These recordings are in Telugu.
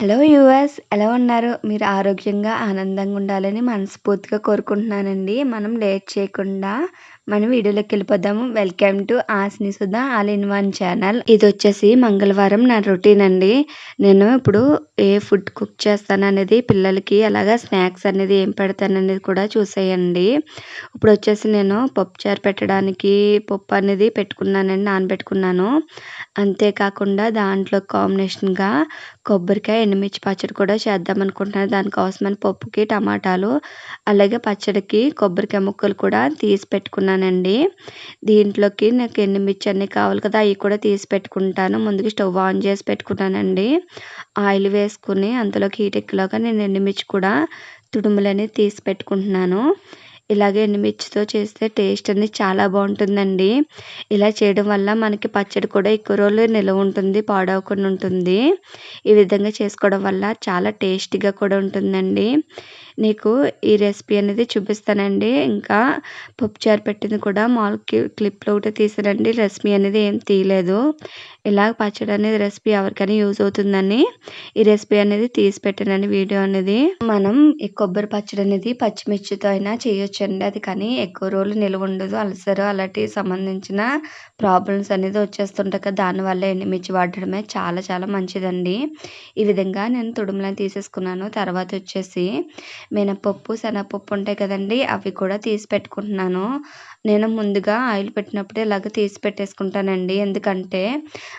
హలో యూఎస్ ఎలా ఉన్నారు? మీరు ఆరోగ్యంగా ఆనందంగా ఉండాలని మనస్ఫూర్తిగా కోరుకుంటున్నానండి. మనం లేట్ చేయకుండా మనం వీడియోలోకి వెళ్ళిపోదాము. Welcome to Asni Sudha all in one channel ఇది వచ్చేసి మంగళవారం నా రొటీన్ అండి. నేను ఇప్పుడు ఏ ఫుడ్ కుక్ చేస్తాను అనేది పిల్లలకి అలాగా స్నాక్స్ అనేది ఏం పెడతాను అనేది కూడా చూసేయండి. ఇప్పుడు వచ్చేసి నేను పప్పుచారు పెట్టడానికి పప్పు అనేది పెట్టుకున్నానండి నానబెట్టుకున్నాను. అంతేకాకుండా దాంట్లో కాంబినేషన్గా కొబ్బరికాయ ఎండుమిర్చి పచ్చడి కూడా చేద్దాం అనుకుంటున్నాను. దానికోసమని పప్పుకి టమాటాలు అలాగే పచ్చడికి కొబ్బరికాయ ముక్కలు కూడా తీసి పెట్టుకున్నాను. పెట్టుకున్నానండి దీంట్లోకి నాకు ఎండుమిర్చి అన్నీ కావాలి కదా అవి కూడా తీసి పెట్టుకుంటాను. ముందుకి స్టవ్ ఆన్ చేసి పెట్టుకున్నానండి. ఆయిల్ వేసుకుని అంతలోకి హీట్ ఎక్కిలాగా నేను ఎండుమిర్చి కూడా తుడుములని తీసి పెట్టుకుంటున్నాను. ఇలాగే ఎండుమిర్చితో చేస్తే టేస్ట్ అనేది చాలా బాగుంటుందండి. ఇలా చేయడం వల్ల మనకి పచ్చడి కూడా ఎక్కువ రోజులు నిల్వ ఉంటుంది పాడవకుండా ఉంటుంది. ఈ విధంగా చేసుకోవడం వల్ల చాలా టేస్టీగా కూడా ఉంటుందండి. నీకు ఈ రెసిపీ అనేది చూపిస్తానండి. ఇంకా పప్పుచారు పెట్టింది కూడా మాల్ క్లిప్లో ఒకటి తీసానండి రెసిపీ అనేది ఏం తీయలేదు. ఇలా పచ్చడి అనేది రెసిపీ ఎవరికైనా యూజ్ అవుతుందని ఈ రెసిపీ అనేది తీసి పెట్టానండి వీడియో అనేది. మనం ఈ కొబ్బరి పచ్చడి అనేది పచ్చిమిర్చితో అయినా చేయొచ్చండి. అది కానీ ఎక్కువ రోజులు నిల్వ ఉండదు. అల్సర్ అలాంటి సంబంధించిన ప్రాబ్లమ్స్ అనేది వచ్చేస్తుంటాయి కదా. దానివల్ల ఎండుమిర్చి వాడడమే చాలా చాలా మంచిదండి. ఈ విధంగా నేను తుడుములను తీసేసుకున్నాను. తర్వాత వచ్చేసి మినపప్పు శనగపప్పు ఉంటాయి కదండి అవి కూడా తీసి పెట్టుకుంటున్నాను. నేను ముందుగా ఆయిల్ పెట్టినప్పుడే ఇలాగ తీసి పెట్టేసుకుంటానండి. ఎందుకంటే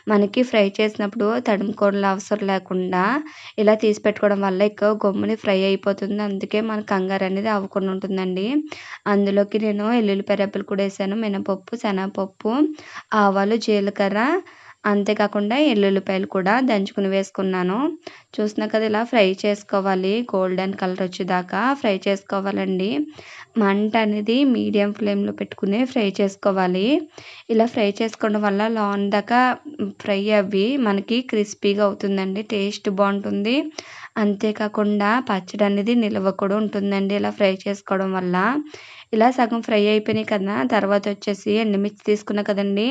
మనకి ఫ్రై చేసినప్పుడు తడుముకోవడం అవసరం లేకుండా ఇలా తీసి పెట్టుకోవడం వల్ల ఎక్కువ గమ్ముని ఫ్రై అయిపోతుంది. అందుకే మన కంగారు అనేది అవ్వకుండా ఉంటుందండి. అందులోకి నేను ఎల్లుల్లిపాయ రెబ్బలు కూడా వేసాను మినపప్పు శనగపప్పు ఆవాలు జీలకర్ర అంతేకాకుండా ఎల్లుల్లిపాయలు కూడా దంచుకుని వేసుకున్నాను. చూసిన కదా ఇలా ఫ్రై చేసుకోవాలి. గోల్డెన్ కలర్ వచ్చేదాకా ఫ్రై చేసుకోవాలండి. మంట అనేది మీడియం ఫ్లేమ్లో పెట్టుకుని ఫ్రై చేసుకోవాలి. ఇలా ఫ్రై చేసుకోవడం వల్ల లాన్ దాకా ఫ్రై అవి మనకి క్రిస్పీగా అవుతుందండి. టేస్ట్ బాగుంటుంది. అంతేకాకుండా పచ్చడి అనేది నిల్వ కూడా ఉంటుందండి ఇలా ఫ్రై చేసుకోవడం వల్ల. ఇలా సగం ఫ్రై అయిపోయినాయి కదా తర్వాత వచ్చేసి ఎండుమిర్చి తీసుకున్నా కదండి.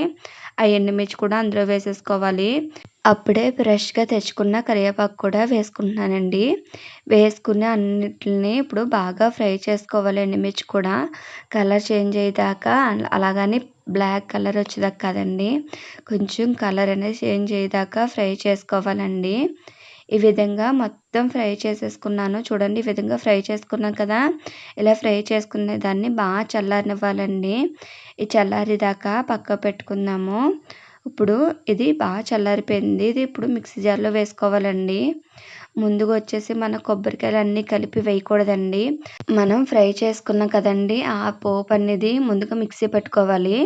ఆ ఎండుమిర్చి కూడా అందులో వేసేసుకోవాలి. అప్పుడే ఫ్రెష్గా తెచ్చుకున్న కరివేపాకు కూడా వేసుకుంటున్నానండి. వేసుకుని అన్నిటిని ఇప్పుడు బాగా ఫ్రై చేసుకోవాలి ఎండుమిర్చి కూడా. కలర్ చేంజ్ అయ్యేదాకా అలాగని బ్లాక్ కలర్ వచ్చేదాకా కదండి. కొంచెం కలర్ అనేది చేంజ్ అయ్యేదాకా ఫ్రై చేసుకోవాలండి. ఈ విధంగా మొత్తం ఫ్రై చేసేసుకున్నాను. చూడండి ఈ విధంగా ఫ్రై చేసుకున్నాం కదా. ఇలా ఫ్రై చేసుకునే దాన్ని బాగా చల్లారనివ్వాలండి. ఈ చల్లారిదాకా పక్క పెట్టుకుందాము. ఇప్పుడు ఇది బాగా చల్లారిపోయింది. ఇది ఇప్పుడు మిక్సీ జార్లో వేసుకోవాలండి. ముందుగా వచ్చేసి మన కొబ్బరికాయలు అన్నీ కలిపి వేయకూడదండి. మనం ఫ్రై చేసుకున్నాం కదండి ఆ పోపు అనేది ముందుగా మిక్సీ పెట్టుకోవాలి.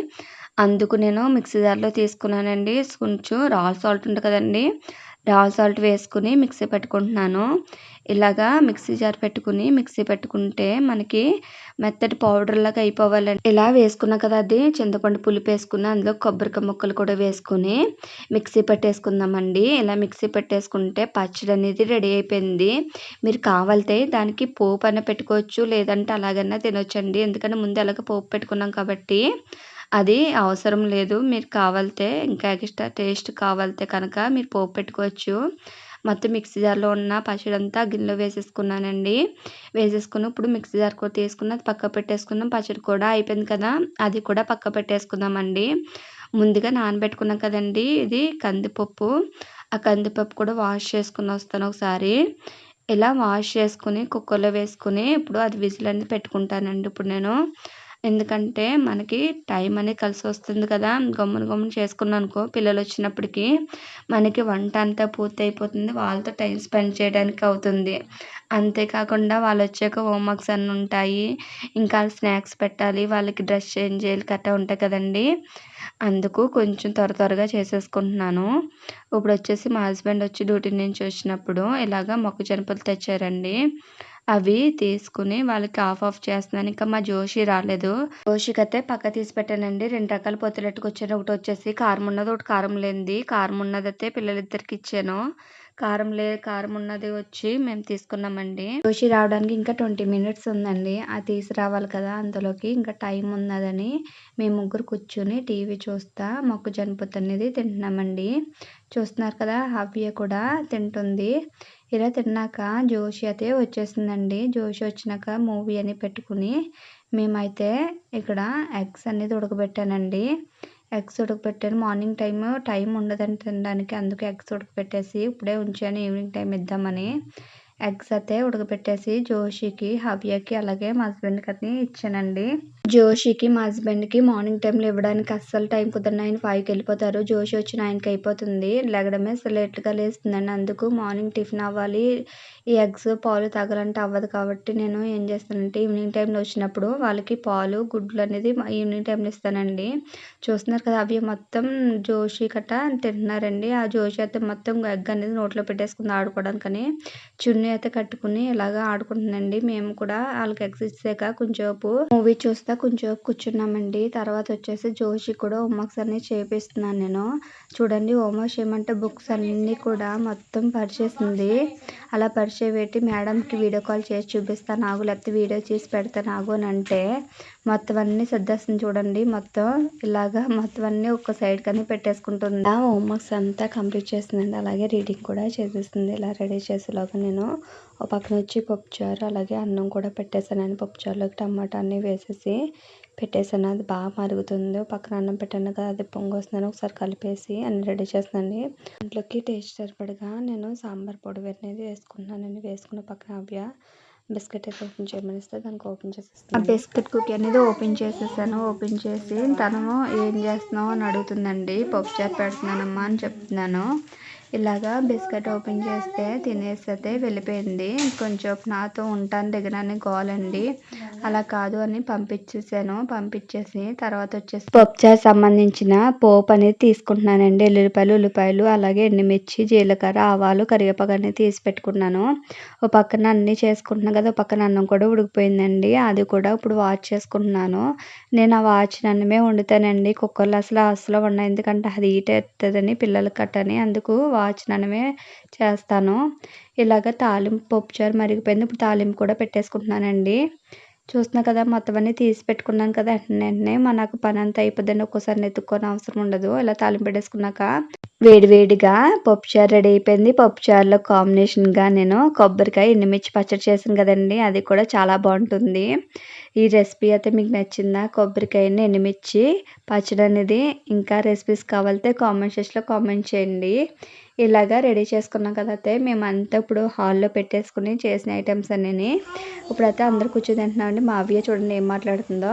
అందుకు నేను మిక్సీ జార్లో తీసుకున్నానండి. కొంచెం రాల్ సాల్ట్ ఉంటుంది కదండి డాల్ సాల్ట్ వేసుకుని మిక్సీ పెట్టుకుంటున్నాను. ఇలాగా మిక్సీ జార్ పెట్టుకుని మిక్సీ పెట్టుకుంటే మనకి మెత్తటి పౌడర్ లాగా అయిపోవాలండి. ఇలా వేసుకున్నా కదా అది చింతపండు పులుపు వేసుకుని అందులో కొబ్బరికాయ ముక్కలు కూడా వేసుకుని మిక్సీ పెట్టేసుకుందామండి. ఇలా మిక్సీ పెట్టేసుకుంటే పచ్చడి అనేది రెడీ అయిపోయింది. మీరు కావాలితే దానికి పోపు అన్న పెట్టుకోవచ్చు లేదంటే అలాగన్నా తినొచ్చండి. ఎందుకంటే ముందు అలాగే పోపు పెట్టుకున్నాం కాబట్టి అది అవసరం లేదు. మీరు కావాలితే ఇంకా ఎక్స్ట్రా టేస్ట్ కావాలితే కనుక మీరు పోపు పెట్టుకోవచ్చు. మొత్తం మిక్సీ జార్లో ఉన్న పచ్చడంతా గిన్నెలో వేసేసుకున్నానండి. వేసేసుకుని ఇప్పుడు మిక్సీ జార్ కూడా తీసుకుని అది పక్క పెట్టేసుకున్నాం పచ్చడి కూడా అయిపోయింది కదా అది కూడా పక్క పెట్టేసుకుందామండి. ముందుగా నానబెట్టుకున్నాం కదండి ఇది కందిపప్పు. ఆ కందిపప్పు కూడా వాష్ చేసుకుని వస్తాను ఒకసారి. ఇలా వాష్ చేసుకుని కుక్కర్లో వేసుకుని ఇప్పుడు అది విజిల్ అనేది పెట్టుకుంటానండి ఇప్పుడు నేను. ఎందుకంటే మనకి టైం అనేది కలిసి వస్తుంది కదా. గమ్మున గమ్మున చేసుకున్నాం అనుకో పిల్లలు వచ్చినప్పటికీ మనకి వంట అంతా పూర్తి అయిపోతుంది. వాళ్ళతో టైం స్పెండ్ చేయడానికి అవుతుంది. అంతేకాకుండా వాళ్ళు వచ్చాక హోంవర్క్స్ అన్నీ ఉంటాయి. ఇంకా స్నాక్స్ పెట్టాలి. వాళ్ళకి డ్రెస్ చేంజ్ చేయాలి. కట్టా ఉంటాయి కదండి. అందుకు కొంచెం త్వర త్వరగా చేసేసుకుంటున్నాను. ఇప్పుడు వచ్చేసి మా హస్బెండ్ వచ్చి డ్యూటీ నుంచి వచ్చినప్పుడు ఇలాగ మొక్క మొక్కజొన్న తెచ్చారండి. అవి తీసుకుని వాళ్ళకి ఆఫ్ ఆఫ్ చేస్తున్నాను. ఇంకా మా జోషి రాలేదు. జోషికైతే పక్క తీసి పెట్టానండి. రెండు రకాల పొత్తులెట్టుకు వచ్చాను ఒకటి వచ్చేసి కారం ఉన్నది ఒకటి కారం లేనిది. కారం ఉన్నదైతే అయితే పిల్లలిద్దరికి ఇచ్చాను. కారం లే కారం ఉన్నది వచ్చి మేము తీసుకున్నామండి. జోషి రావడానికి ఇంకా ట్వంటీ మినిట్స్ ఉందండి. అది తీసుకురావాలి కదా అందులోకి. ఇంకా టైం ఉన్నదని మేము ముగ్గురు కూర్చొని టీవీ చూస్తా మొక్క పొత్తు అనేది తింటున్నామండి. చూస్తున్నారు కదా హవ్య కూడా తింటుంది. ఇలా తిన్నాక జోషి అయితే వచ్చేసిందండి. జోషి వచ్చినాక మూవీ అని పెట్టుకుని మేమైతే ఇక్కడ ఎగ్స్ అనేది ఉడకబెట్టానండి. ఎగ్స్ ఉడకబెట్టాను మార్నింగ్ టైము టైం ఉండదని తినడానికి. అందుకే ఎగ్స్ ఉడకబెట్టేసి ఇప్పుడే ఉంచాను. ఈవినింగ్ టైం ఇద్దామని. ఎగ్స్ అయితే ఉడకబెట్టేసి జోషికి హవ్యకి అలాగే మా హస్బెండ్కి అతని ఇచ్చానండి. జోషికి మా హస్బెండ్కి మార్నింగ్ టైంలో ఇవ్వడానికి అస్సలు టైం కుదరని ఆయన ఫైవ్కి వెళ్ళిపోతారు. జోషి వచ్చిన ఆయనకి అయిపోతుంది. లెగడమే లేట్గా లేస్తుందండి. అందుకు మార్నింగ్ టిఫిన్ అవ్వాలి. ఈ ఎగ్స్ పాలు తాగాలంటే అవ్వదు కాబట్టి నేను ఏం చేస్తానంటే ఈవినింగ్ టైంలో వచ్చినప్పుడు వాళ్ళకి పాలు గుడ్లు అనేది ఈవినింగ్ టైంలో ఇస్తానండి. చూస్తున్నారు కదా అవి మొత్తం జోషి కట్ట తింటున్నారండి. ఆ జోషి అయితే మొత్తం ఎగ్ అనేది నోట్లో పెట్టేసుకుంది ఆడుకోవడానికని. చున్నీ అయితే కట్టుకుని ఇలాగా ఆడుకుంటుందండి. మేము కూడా వాళ్ళకి ఎగ్జిట్ ఇచ్చాక కొంచెంసేపు మూవీ చూస్తా కొంచెంసేపు కూర్చున్నామండి. తర్వాత వచ్చేసి జోషి కూడా హోంవర్క్స్ అన్ని చేపిస్తున్నాను నేను. చూడండి హోంవర్క్ చేయమంటే బుక్స్ అన్నీ కూడా మొత్తం పరిచేసింది. అలా పరిచయ పెట్టి మేడంకి వీడియో కాల్ చేసి చూపిస్తాను నాకు లేకపోతే వీడియో చేసి పెడతాను నాకు అని అంటే మొత్తం అన్ని సర్దేస్తుంది చూడండి. మొత్తం ఇలాగా మొత్తం అన్నీ ఒక సైడ్ కానీ పెట్టేసుకుంటుంది. హోంవర్క్స్ అంతా కంప్లీట్ చేస్తుందండి. అలాగే రీడింగ్ కూడా చేసేస్తుంది. ఇలా రెడీ చేసేలాగా నేను. ఒక పక్కన వచ్చి పప్పుచారు అలాగే అన్నం కూడా పెట్టేసాను పప్పుచారులోకి టమాటా అన్నీ వేసేసి పెట్టేసాను అది బాగా మరుగుతుంది. పక్కన అన్నం పెట్టాను కదా అది పొంగొస్తున్నాను వస్తుందని ఒకసారి కలిపేసి అన్ని రెడీ చేస్తానండి దాంట్లోకి టేస్ట్ సరిపడగా నేను సాంబార్ పొడి అనేది వేసుకుంటున్నానండి వేసుకున్న పక్కన అవ్య బిస్కెట్ అయితే ఓపెన్ చేయమనిస్తే దానికి ఓపెన్ చేసేస్తాను ఆ బిస్కెట్ కుకీ అనేది ఓపెన్ చేసేసాను. ఓపెన్ చేసి తను ఏం చేస్తున్నావు అని అడుగుతుందండి. పప్పు చారు పెడుతున్నానమ్మా అని చెప్తున్నాను. ఇలాగా బిస్కెట్ ఓపెన్ చేస్తే తినేస్తే వెళ్ళిపోయింది. కొంచెం నాతో ఉంటాను దగ్గర అని అలా కాదు అని పంపించేసాను. పంపించేసి తర్వాత వచ్చేసి పప్పుచారు సంబంధించిన పోపు అనేది తీసుకుంటున్నానండి. ఎల్లుల్లిపాయలు ఉల్లిపాయలు అలాగే ఎండుమిర్చి జీలకర్ర ఆవాలు కరివేపాకు అనేది తీసి పెట్టుకున్నాను. ఓ పక్కన అన్నీ చేసుకుంటున్నాను కదా పక్కన అన్నం కూడా ఉడికిపోయిందండి. అది కూడా ఇప్పుడు వాచ్ చేసుకుంటున్నాను. నేను ఆ వాచ్ అన్నమే వండుతానండి. కుక్కర్లో అసలు అసలు వండాను. ఎందుకంటే అది హీట్ అవుతుందని పిల్లలకి కట్టని అందుకు వాచనమే చేస్తాను. ఇలాగ తాలింపు పప్పుచారు మరిగిపోయింది. ఇప్పుడు తాలింపు కూడా పెట్టేసుకుంటున్నానండి. చూస్తున్నా కదా మొత్తం అన్నీ తీసి పెట్టుకున్నాను కదా వెంటనే మనకు పని అంతా అయిపోద్దని ఒక్కోసారి ఎత్తుక్కొని అవసరం ఉండదు. ఇలా తాలింపు పెట్టేసుకున్నాక వేడివేడిగా పప్పుచారు రెడీ అయిపోయింది. పప్పుచారులో కాంబినేషన్గా నేను కొబ్బరికాయ ఎండుమిర్చి పచ్చడి చేశాను కదండి. అది కూడా చాలా బాగుంటుంది. ఈ రెసిపీ అయితే మీకు నచ్చిందా? కొబ్బరికాయని ఎండుమిర్చి పచ్చడి అనేది ఇంకా రెసిపీస్ కావాలితే కామెంట్ సెక్షన్లో కామెంట్ చేయండి. ఇలాగా రెడీ చేసుకున్నాం కదా అయితే మేమంతా ఇప్పుడు హాల్లో పెట్టేసుకుని చేసిన ఐటమ్స్ అన్నీ ఇప్పుడైతే అందరు కూర్చొని తింటున్నామండి. మా అవ్య చూడండి ఏం మాట్లాడుతుందో.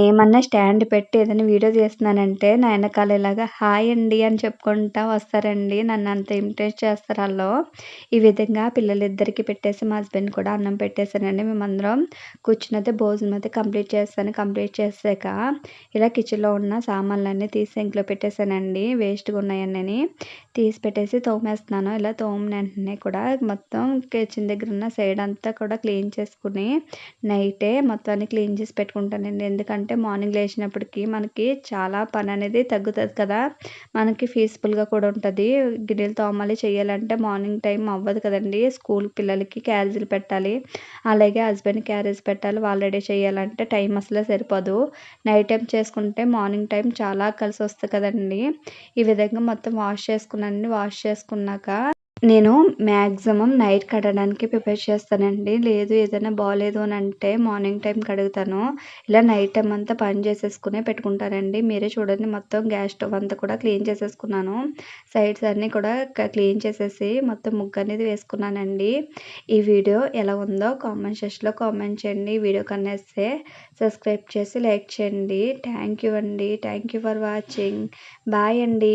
ఏమన్నా స్టాండ్ పెట్టి ఏదైనా వీడియో చేస్తున్నానంటే నా వెనకాల ఇలాగా హాయ్ అండి అని చెప్పుకుంటా వస్తారండి. నన్ను అంత ఇంప్రెస్ చేస్తారు వాళ్ళు. ఈ విధంగా పిల్లలిద్దరికి పెట్టేసి మా హస్బెండ్ కూడా అన్నం పెట్టేశానండి. మేమందరం అయితే భోజనం అయితే కంప్లీట్ చేస్తాను. కంప్లీట్ చేసాక ఇలా కిచెన్లో ఉన్న సామాన్లన్నీ తీసి ఇంట్లో పెట్టేశానండి. వేస్ట్గా ఉన్నాయని తీసి పెట్టేసి తోమేస్తున్నాను. ఇలా తోమిన వెంటనే కూడా మొత్తం కిచెన్ దగ్గర ఉన్న సైడ్ అంతా కూడా క్లీన్ చేసుకుని నైటే మొత్తాన్ని క్లీన్ చేసి పెట్టుకుంటానండి. ఎందుకంటే మార్నింగ్ లేచినప్పటికీ మనకి చాలా పని అనేది తగ్గుతుంది కదా. మనకి పీస్ఫుల్గా కూడా ఉంటుంది. గిన్నెలు తోమాలి చేయాలంటే మార్నింగ్ టైం అవ్వదు కదండి. స్కూల్ పిల్లలకి క్యారేజీలు పెట్టాలి. అలాగే హస్బెండ్ క్యారేజ్ పెట్టాలి. వాళ్ళు రెడీ చేయాలంటే టైం అసలు సరిపోదు. నైట్ టైం చేసుకుంటే మార్నింగ్ టైం చాలా కలిసి వస్తుంది కదండి. ఈ విధంగా మొత్తం వాష్ చేసుకున్నాను వాష్ చేసుకున్నాక నేను మ్యాక్సిమం నైట్ కడగడానికి ప్రిపేర్ చేస్తానండి. లేదు ఏదైనా బాగాలేదు అని అంటే మార్నింగ్ టైం కడుగుతాను. ఇలా నైట్ టైం అంతా పని చేసేసుకునే పెట్టుకుంటానండి. మీరే చూడండి మొత్తం గ్యాస్ స్టవ్ అంతా కూడా క్లీన్ చేసేసుకున్నాను. సైడ్స్ అన్నీ కూడా క్లీన్ చేసేసి మొత్తం ముగ్గు అనేది వేసుకున్నానండి. ఈ వీడియో ఎలా ఉందో కామెంట్ సెక్షన్లో కామెంట్ చేయండి. వీడియో కనేస్తే సబ్స్క్రైబ్ చేసి లైక్ చేయండి. థ్యాంక్ యూ అండి. Thank you for watching. Bye అండి.